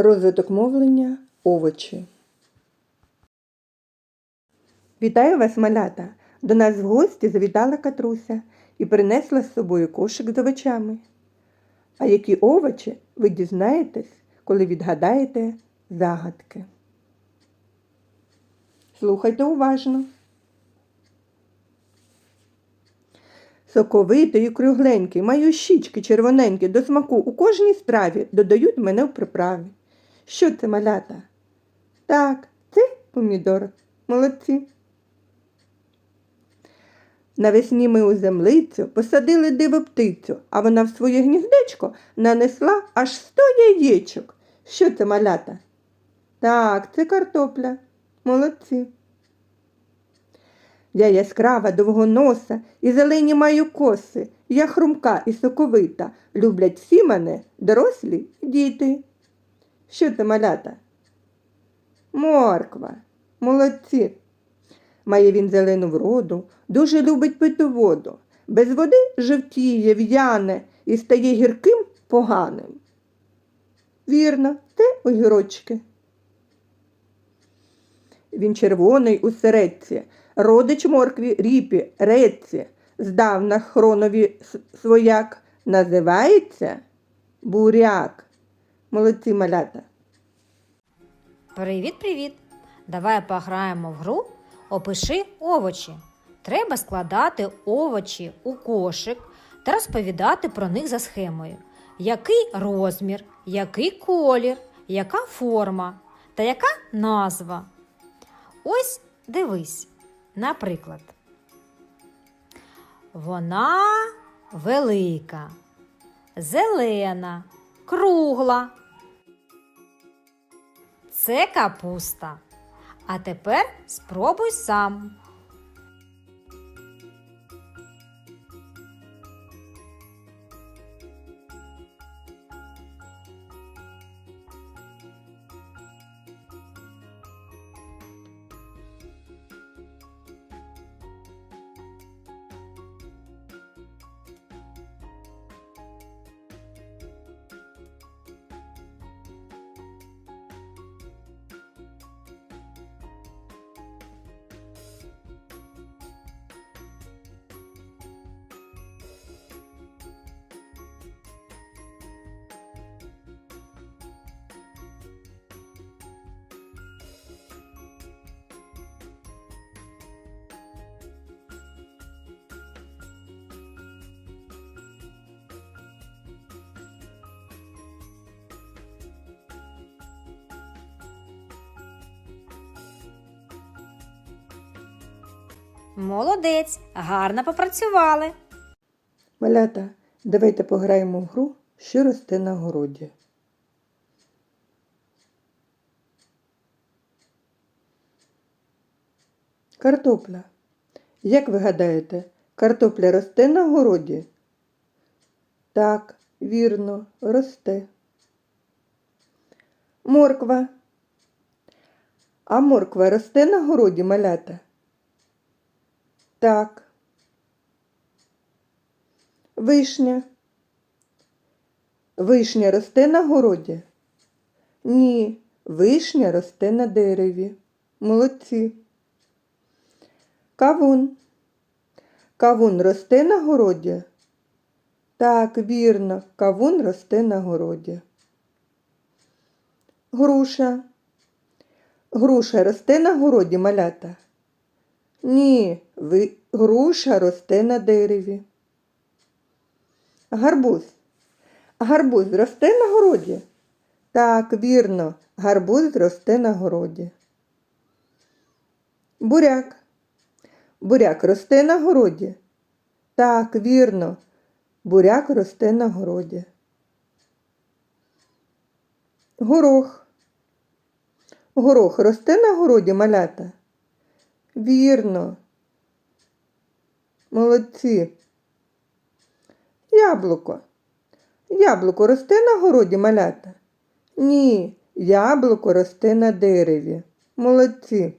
Розвиток мовлення овочі. Вітаю вас, малята! До нас в гості завітала Катруся і принесла з собою кошик з овочами. А які овочі ви дізнаєтесь, коли відгадаєте загадки. Слухайте уважно. Соковитий і кругленький, маю щічки червоненькі до смаку у кожній страві додають мене в приправі. Що це малята? Так, це помідор. Молодці. Навесні ми у землицю посадили диво птицю, а вона в своє гніздечко нанесла аж сто яєчок. Що це малята? Так, це картопля. Молодці. Я яскрава, довгоноса і зелені маю коси. Я хрумка і соковита. Люблять всі мене, дорослі діти. Що це малята? Морква. Молодці. Має він зелену вроду, дуже любить пити воду. Без води жовтіє, в'яне і стає гірким поганим. Вірно, це огірочки. Він червоний у середці, родич моркві ріпі, редці, здавна хронові свояк, називається буряк. Молодці малята. Привіт-привіт! Давай пограємо в гру Опиши овочі. Треба складати овочі у кошик та розповідати про них за схемою. Який розмір, який колір, яка форма та яка назва. Ось дивись, наприклад. Вона велика, зелена, кругла. Це капуста. А тепер спробуй сам. Молодець, гарно попрацювали. Малята, давайте пограємо в гру, що росте на городі. Картопля. Як ви гадаєте, картопля росте на городі? Так, вірно, росте. Морква. А морква росте на городі, малята? Так. Вишня. Вишня росте на городі? Ні, вишня росте на дереві. Молодці. Кавун. Кавун росте на городі? Так, вірно, кавун росте на городі. Груша. Груша росте на городі, малята? Ні, груша росте на дереві. Гарбуз. Гарбуз росте на городі? Так, вірно, гарбуз росте на городі. Буряк. Буряк росте на городі? Так, вірно, буряк росте на городі. Горох. Горох росте на городі, малята? Вірно. Молодці. Яблуко. Яблуко росте на городі малята? Ні, яблуко росте на дереві. Молодці.